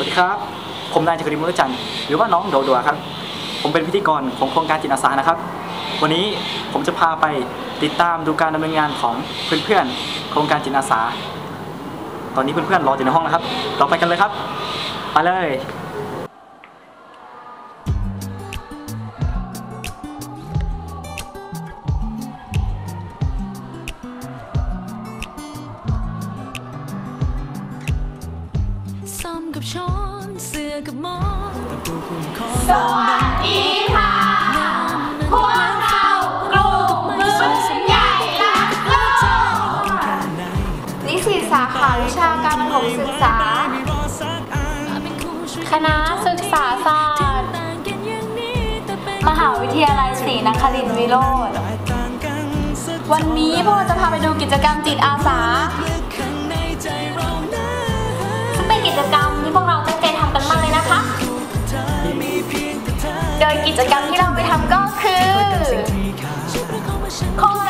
วัสดีครับ ผมนายจักริมุลจันทร์หรือว่าน้องโดดัวครับ ผมเป็นพิธีกรของโครงการจิตอาสานะครับ วันนี้ผมจะพาไปติดตามดูการดำเนินงานของเพื่อนๆโครงการจิตอาสา ตอนนี้เพื่อนๆรออยู่ในห้องนะครับ เราไปกันเลยครับ ไปเลย คณะศึกษาศาสตร์ มหาวิทยาลัยศรีนครินทรวิโรธวันนี้พวกเราจะพาไปดูกิจกรรมจิตอาสาซึ่งเป็นกิจกรรมที่พวกเราตั้งใจทำกันมากเลยนะคะ โดยกิจกรรมที่เราไปทำก็คือโครง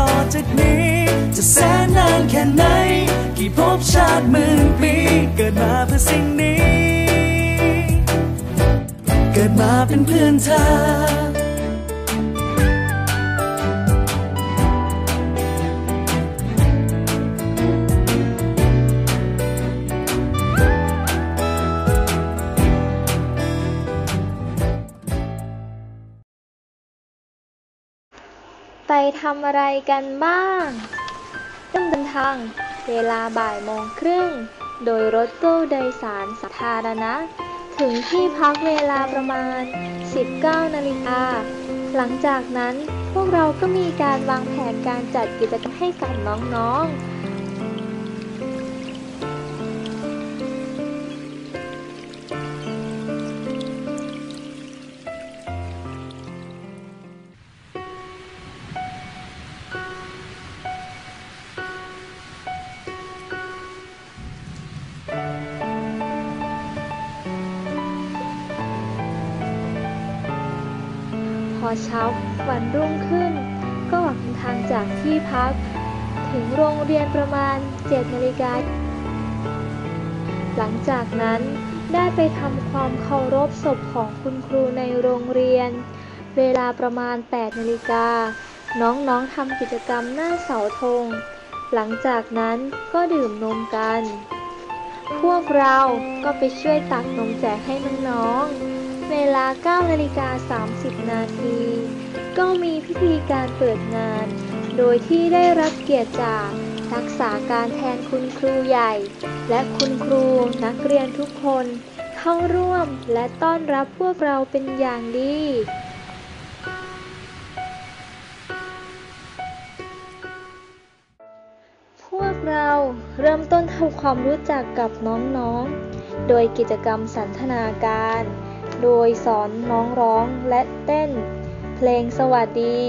ต่อจากนี้ จะแสนนานแค่ไหน กี่ภพชาติหมื่นปี เกิดมาเพื่อสิ่งนี้ เกิดมาเป็นเพื่อนเธอ ทำอะไรกันบ้างเริ่มเดินทาง เวลาบ่ายโมงครึ่ง โดยรถตู้โดยสารสาธารณะ ถึงที่พักเวลาประมาณ 19 นาฬิกา หลังจากนั้นพวกเราก็มีการวางแผนการจัดกิจกรรมให้กับน้องๆ เช้าวันรุ่งขึ้น ก็ออกเดินทางจากที่พัก ถึงโรงเรียนประมาณ7นาฬิกาหลังจากนั้นได้ไปทำความเคารพศพของคุณครูในโรงเรียน เวลาประมาณ 8 นาฬิกา น้องๆทำกิจกรรมหน้าเสาธง หลังจากนั้นก็ดื่มนมกัน พวกเราก็ไปช่วยตักนมแจกให้น้องๆ เวลา9นาฬิกา30 นาที ก็มีพิธีการเปิดงาน โดยที่ได้รับเกียรติจากรักษาการแทนคุณครูใหญ่ และคุณครูนักเรียนทุกคนเข้าร่วมและต้อนรับพวกเราเป็นอย่างดีพวกเราเริ่มต้นทำความรู้จักกับน้องๆ โดยกิจกรรมสันทนาการ โดยสอนน้องร้องและเต้น เพลงสวัสดี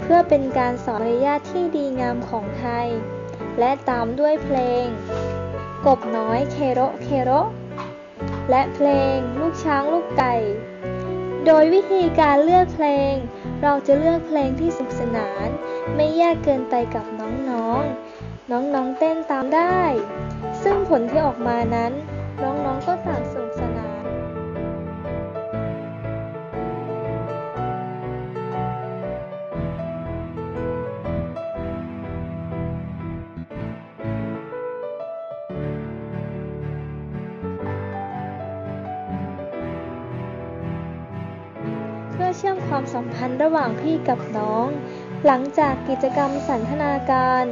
เพื่อเป็นการสอนมารยาทที่ดีงามของไทย และตามด้วยเพลง กบน้อยเคโรเคโรและเพลงลูกช้างลูกไก่ โดยวิธีการเลือกเพลง เราจะเลือกเพลงที่สนุกสนาน ไม่ยากเกินไปกับน้องๆ น้องๆเต้นตามได้ ซึ่งผลที่ออกมานั้น น้องๆก็ต่างสน เชื่อมความสัมพันธ์ระหว่างพี่กับน้อง หลังจากกิจกรรมสันทนาการ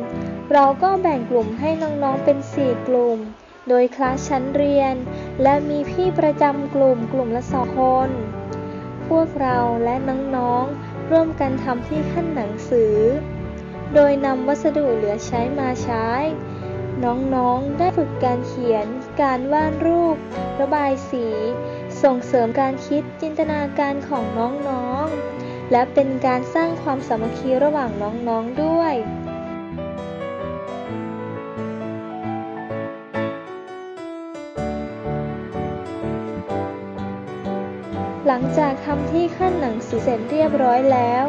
เราก็แบ่งกลุ่มให้น้องๆเป็น 4 กลุ่ม โดยคลาสชั้นเรียน และมีพี่ประจำกลุ่มกลุ่มละสองคน พวกเราและน้องๆร่วมกันทำที่ขั้นหนังสือ โดยนำวัสดุเหลือใช้มาใช้น้องๆ ได้ฝึกการเขียน การวาดรูป ระบายสี ส่งเสริมการคิดจินตนาการของน้องๆ และเป็นการสร้างความสามัคคีระหว่างน้องๆด้วยหลังจากทำที่ขั้นหนังสือเสร็จเรียบร้อยแล้ว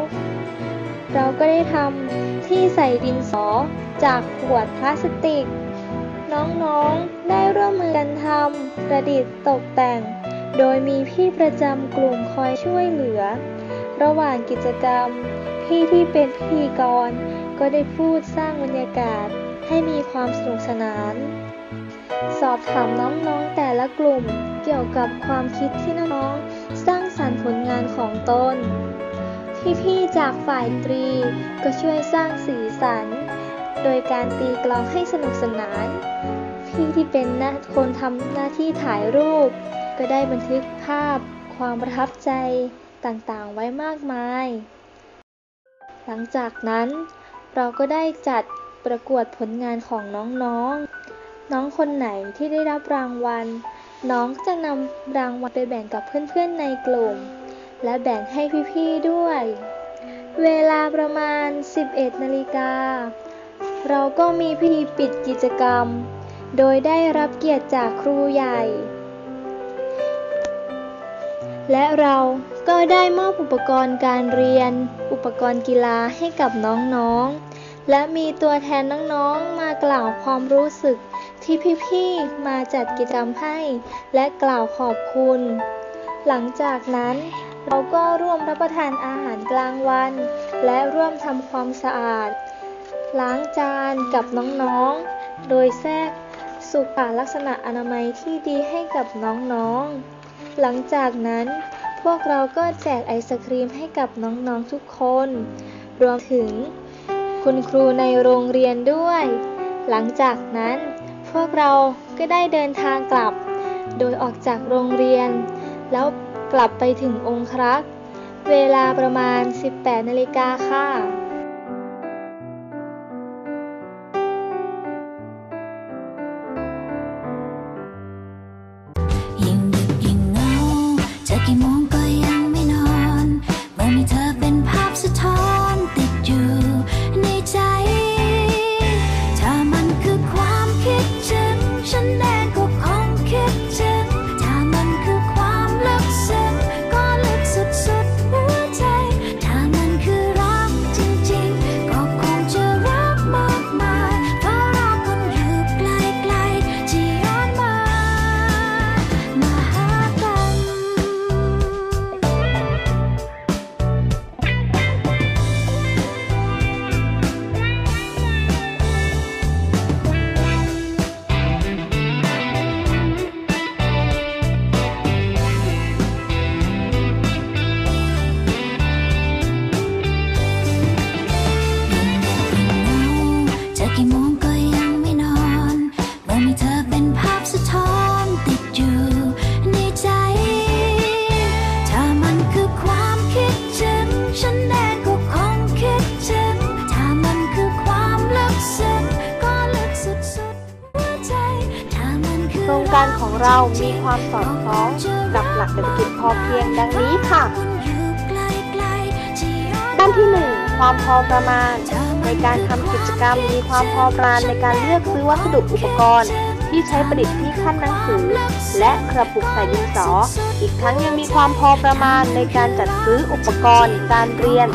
เราก็ได้ทำที่ใส่ดินสอจากขวดพลาสติก น้องๆได้ร่วมมือกันทำประดิษฐ์ตกแต่ง โดยมีพี่ประจำกลุ่มคอยช่วยเหลือ ระหว่างกิจกรรม พี่ที่เป็นพิธีกร ก็ได้พูดสร้างบรรยากาศให้มีความสนุกสนาน สอบถามน้องๆแต่ละกลุ่มเกี่ยวกับความคิดที่น้องๆสร้างสรรค์ผลงานของตนพี่ๆจากฝ่ายดนตรีก็ช่วยสร้างสีสัน โดยการตีกลองให้สนุกสนาน พี่ที่เป็นน้าคนทำหน้าที่ถ่ายรูป ก็ได้บันทึกภาพความประทับใจต่างๆ ไว้มากมาย หลังจากนั้นเราก็ได้จัดประกวดผลงานของน้องๆ น้องคนไหนที่ได้รับรางวัล น้องจะนำรางวัลไปแบ่งกับเพื่อนๆในกลุ่ม และแบ่งให้พี่ๆด้วย เวลาประมาณ 11 นาฬิกา เราก็มีพิธีปิดกิจกรรม โดยได้รับเกียรติจากครูใหญ่ และเราก็ได้มอบอุปกรณ์การเรียน อุปกรณ์กีฬาให้กับน้องๆ และมีตัวแทนน้องๆ มากล่าวความรู้สึกที่พี่ๆ มาจัดกิจกรรมให้ และกล่าวขอบคุณ หลังจากนั้นเราก็ร่วมรับประทานอาหารกลางวัน และร่วมทำความสะอาด ล้างจานกับน้องๆ โดยแทรกสุขลักษณะอนามัยที่ดีให้กับน้องๆ หลังจากนั้นพวกเราก็แจกไอศครีมให้กับน้องๆทุกคน รวมถึง คุณครูในโรงเรียนด้วย หลังจากนั้น พวกเราก็ได้เดินทางกลับ โดยออกจากโรงเรียน แล้วกลับไปถึงองครักษ์เวลาประมาณ 18นาฬิกาค่ะ จ ดังนี้ค่ะ ด้านที่ 1 ความพอประมาณ ในการทำกิจกรรมมีความพอประมาณในการเลือกซื้อวัสดุอุปกรณ์ ที่ใช้ประดิษฐ์ที่ขั้นหนังสือ และกระปุกใส่ดินสอ อีกทั้งยังมีความพอประมาณในการจัดซื้ออุปกรณ์ การเรียน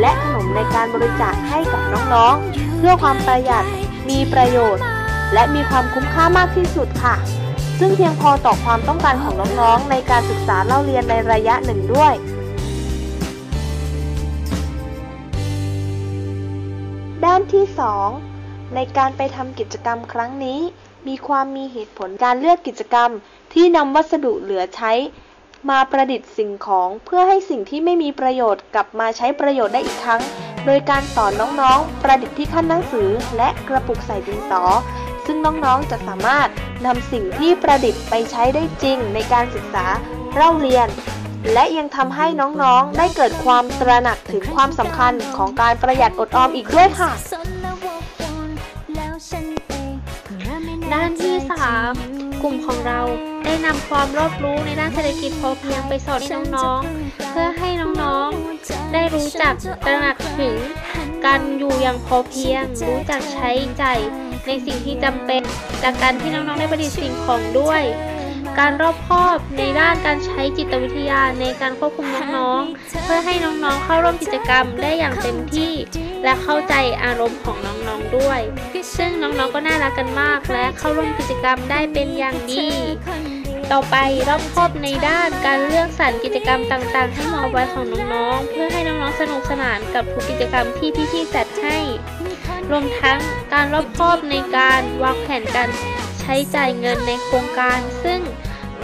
และขนมในการบริจาคให้กับน้องๆ เพื่อความประหยัดมีประโยชน์ และมีความคุ้มค่ามากที่สุดค่ะ ซึ่งเพียงพอต่อความต้องการของน้องๆ ในการศึกษาเล่าเรียนในระยะหนึ่งด้วย ด้านที่ 2 ในการไปทำกิจกรรมครั้งนี้ มีความมีเหตุผลการเลือกกิจกรรม ที่นำวัสดุเหลือใช้ มาประดิษฐ์สิ่งของเพื่อให้สิ่งที่ไม่มีประโยชน์กลับมาใช้ประโยชน์ได้อีกครั้ง โดยการสอนน้องๆ ประดิษฐ์ที่ขั้นหนังสือ และกระปุกใส่ดินสอ ซึ่งน้องๆจะสามารถนำสิ่งที่ประดิษฐ์ไปใช้ได้จริงในการศึกษาเล่าเรียน และยังทำให้น้องๆได้เกิดความตระหนักถึงความสำคัญของการประหยัดอดออมอีกด้วยค่ะ ด้านที่ 3 กลุ่มของเราได้นำความรอบรู้ในด้านเศรษฐกิจพอเพียงไปสอนให้น้องๆ เพื่อให้น้องๆ ได้รู้จักตระหนักถึงการอยู่อย่างพอเพียง รู้จักใช้ใจ่าย ในสิ่งที่จำเป็น จากการที่น้องๆได้ประดิษฐ์สิ่งของด้วย การรอบคอบในด้านการใช้จิตวิทยาในการควบคุมน้องๆ เพื่อให้น้องๆเข้าร่วมกิจกรรมได้อย่างเต็มที่ และเข้าใจอารมณ์ของน้องๆด้วย ซึ่งน้องๆก็น่ารักกันมาก และเข้าร่วมกิจกรรมได้เป็นอย่างดีต่อไปรอบครอบในด้านการเลือกสรรกิจกรรมต่างๆ ให้เหมาะไว้ของน้องๆ เพื่อให้น้องๆ สนุกสนานกับทุกกิจกรรมที่พี่ๆจัดให้ รวมทั้งการรอบคอบในการวางแผนการใช้จ่ายเงินในโครงการ ซึ่ง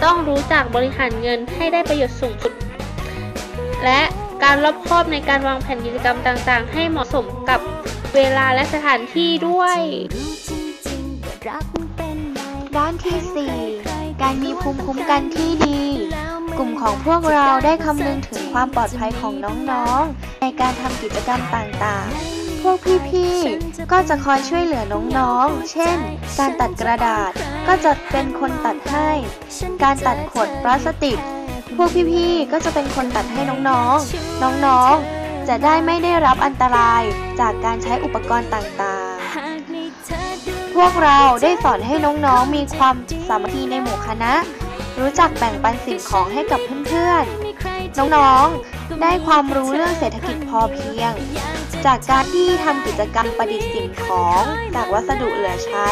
ต้องรู้จักบริหารเงินให้ได้ประโยชน์สูงสุด และการรอบคอบในการวางแผนกิจกรรมต่างๆ ให้เหมาะสมกับเวลาและสถานที่ด้วยด้านที่ 4 การมีภูมิคุ้มกันที่ดี กลุ่มของพวกเราได้คำนึงถึงความปลอดภัยของน้องๆ ในการทำกิจกรรมต่างๆ พวกพี่ๆ ก็จะคอยช่วยเหลือน้องๆ เช่น การตัดกระดาษ ก็จะเป็นคนตัดให้ การตัดขวดพลาสติก พวกพี่ๆ ก็จะเป็นคนตัดให้น้องๆ น้องๆ จะได้ไม่ได้รับอันตรายจากการใช้อุปกรณ์ต่างๆ พวกเราได้สอนให้น้องๆ มีความสามัคคีในหมู่คณะ รู้จักแบ่งปันสิ่งของให้กับเพื่อนๆ น้องๆ ได้ความรู้เรื่องเศรษฐกิจพอเพียง จากการที่ทำกิจกรรมประดิษฐ์สิ่งของจากวัสดุเหลือใช้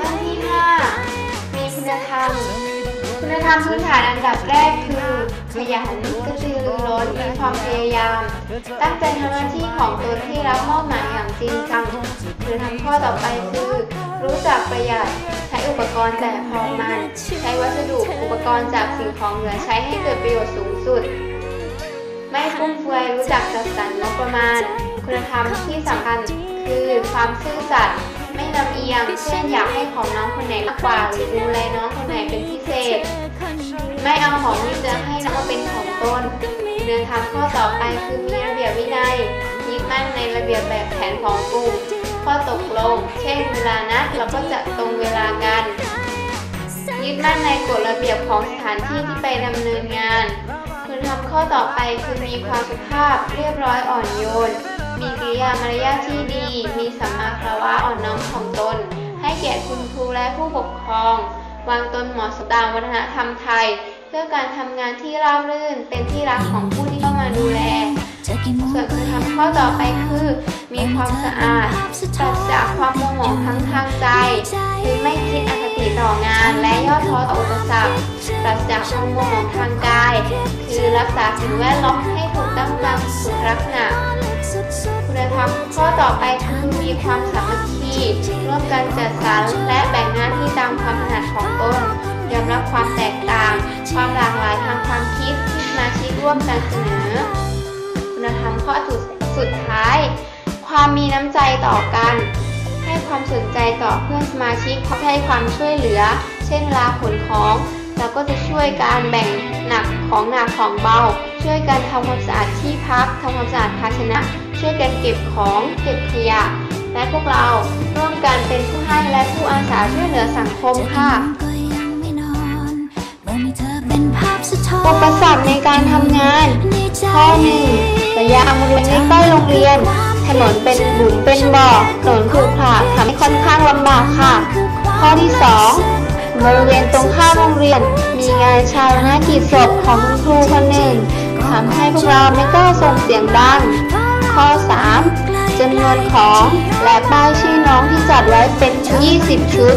ด้าที่ 5 มีคุณธรรม คุณธรรมพื้นฐานอันดับแรกคือขยันกระตือรือร้นมีความพยายาม ตั้งใจทำหน้าที่ของตนที่รับมอบหมายอย่างจริงจังคุณธรรมข้อต่อไปคือ รู้จักประหยัด ใช้อุปกรณ์แต่พอมัน ใช้วัสดุอุปกรณ์จากสิ่งของเหลือใช้ให้เกิดประโยชน์สูงสุด ไม่ฟุ่มเฟือยรู้จักจัดสรรงบประมาณ คุณธรรมที่สำคัญคือความซื่อสัตย์ไม่ลำเอียง เช่นอยากให้ของน้องคนไหนมากกว่าหรือดูแลน้องคนไหนเป็นพิเศษ ไม่เอาของที่จะให้น้องเป็นของตนคุณธรรมข้อต่อไปคือมีระเบียบวินัยยึดมั่นในระเบียบแบบแผนของกลุ่ม ข้อตกลง เช่นเวลานัดเราก็จะตรงเวลากัน ยึดมั่นในกฎระเบียบของสถานที่ที่ไปดำเนินงานคุณทำข้อต่อไปคือมีความสุภาพเรียบร้อยอ่อนโยน มีกิริยามารยาทที่ดี มีสัมมาคารวะอ่อนน้อมถ่อมตน ให้เกียรติคุณครูและผู้ปกครอง วางตนเหมาะสมตามวัฒนธรรมไทย เพื่อการทำงานที่ราบรื่นเป็นที่รักของผู้ที่เข้ามาดูแล ส่วนคุณทำข้อต่อไปคือ มีความสะอาดปราศจากความโมโหทั้งทางใจคือไม่คิดอคติต่องาน และย่อท้อต่ออุปสรรคปราศจากความโมโหทางกาย คือรักษาสิ่งแวดล้อมให้ถูกต้องตามสุขลักษณะคุณธรรมข้อต่อไปคือมีความสามัคคีร่วมกันจัดสรรและแบ่งหน้าที่ตามความถนัดของตนยอมรับความแตกต่าง ความหลากหลายทางความคิดที่มาชิกร่วมกันเสนอคุณธรรมอ สุดสุดท้าย ความมีน้ำใจต่อกัน ให้ความสนใจต่อเพื่อนสมาชิกให้ความช่วยเหลือ เช่นเวลาขนของเราก็จะช่วยการแบ่งหนักของหนักของเบา ช่วยกันทำความสะอาดที่พักทำความสะอาดภาชนะ ช่วยกันเก็บของเก็บขยะ และพวกเราร่วมกันเป็นผู้ให้และผู้อาสาช่วยเหลือสังคมค่ะอุปสรรคในการทำงานข้อหนึ่ง ระยะบริเวณใกล้ๆโรงเรียน ถนนเป็นหลุมเป็นบ่อถนนขรุขระทำให้ค่อนข้างลำบากค่ะ ข้อที่สองบริเวณตรงข้ามโรงเรียน มีงานชาวนากิจศพของคุณครูคนหนึ่งทำให้พวกเราไม่กล้าส่งเสียงดัง ข้อ 3จำนวนของและป้ายชื่อน้องที่จัดไว้เป็น 20 ชุด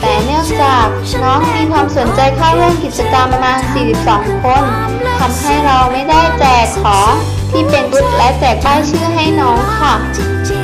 แต่เนื่องจากน้องมีความสนใจเข้าร่วมกิจกรรมประมาณ 42 คนทำให้เราไม่ได้แจกของ ที่เป็นชุดและแจกป้ายชื่อให้น้องค่ะ